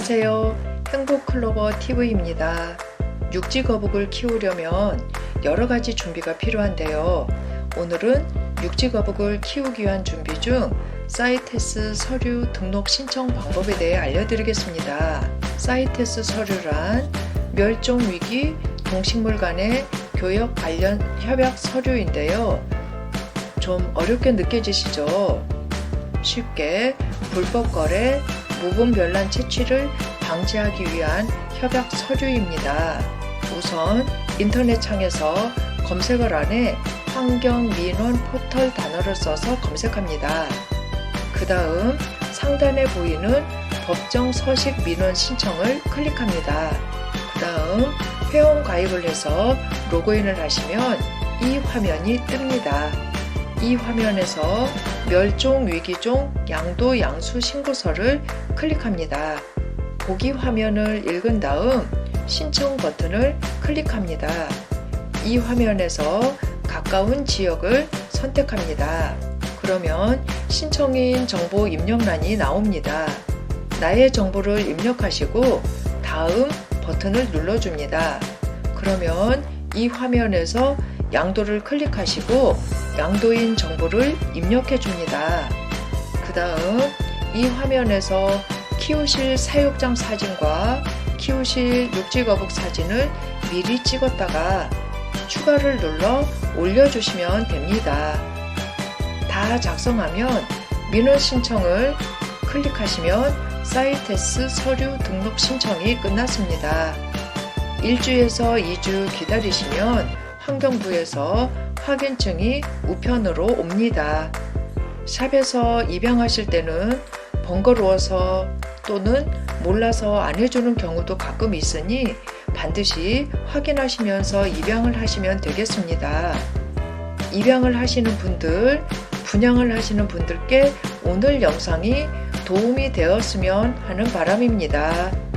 안녕하세요. 행복클로버 TV입니다. 육지 거북을 키우려면 여러 가지 준비가 필요한데요. 오늘은 육지 거북을 키우기 위한 준비 중 사이테스 서류 등록 신청 방법에 대해 알려드리겠습니다. 사이테스 서류란 멸종 위기 동식물 간의 교역 관련 협약 서류인데요. 좀 어렵게 느껴지시죠? 쉽게 불법 거래, 무분별란 채취를 방지하기 위한 협약 서류입니다. 우선 인터넷 창에서 검색어란에 환경 민원 포털 단어를 써서 검색합니다. 그 다음 상단에 보이는 법정 서식 민원 신청을 클릭합니다. 그 다음 회원 가입을 해서 로그인을 하시면 이 화면이 뜹니다. 이 화면에서 멸종 위기종 양도 양수 신고서를 클릭합니다. 보기 화면을 읽은 다음 신청 버튼을 클릭합니다. 이 화면에서 가까운 지역을 선택합니다. 그러면 신청인 정보 입력란이 나옵니다. 나의 정보를 입력하시고 다음 버튼을 눌러줍니다. 그러면 이 화면에서 양도를 클릭하시고 양도인 정보를 입력해 줍니다. 그 다음 이 화면에서 키우실 사육장 사진과 키우실 육지거북 사진을 미리 찍었다가 추가를 눌러 올려주시면 됩니다. 다 작성하면 민원 신청을 클릭하시면 사이테스 서류 등록 신청이 끝났습니다. 1주에서 2주 기다리시면 환경부에서 확인증이 우편으로 옵니다. 샵에서 입양하실 때는 번거로워서 또는 몰라서 안 해주는 경우도 가끔 있으니 반드시 확인하시면서 입양을 하시면 되겠습니다. 입양을 하시는 분들, 분양을 하시는 분들께 오늘 영상이 도움이 되었으면 하는 바람입니다.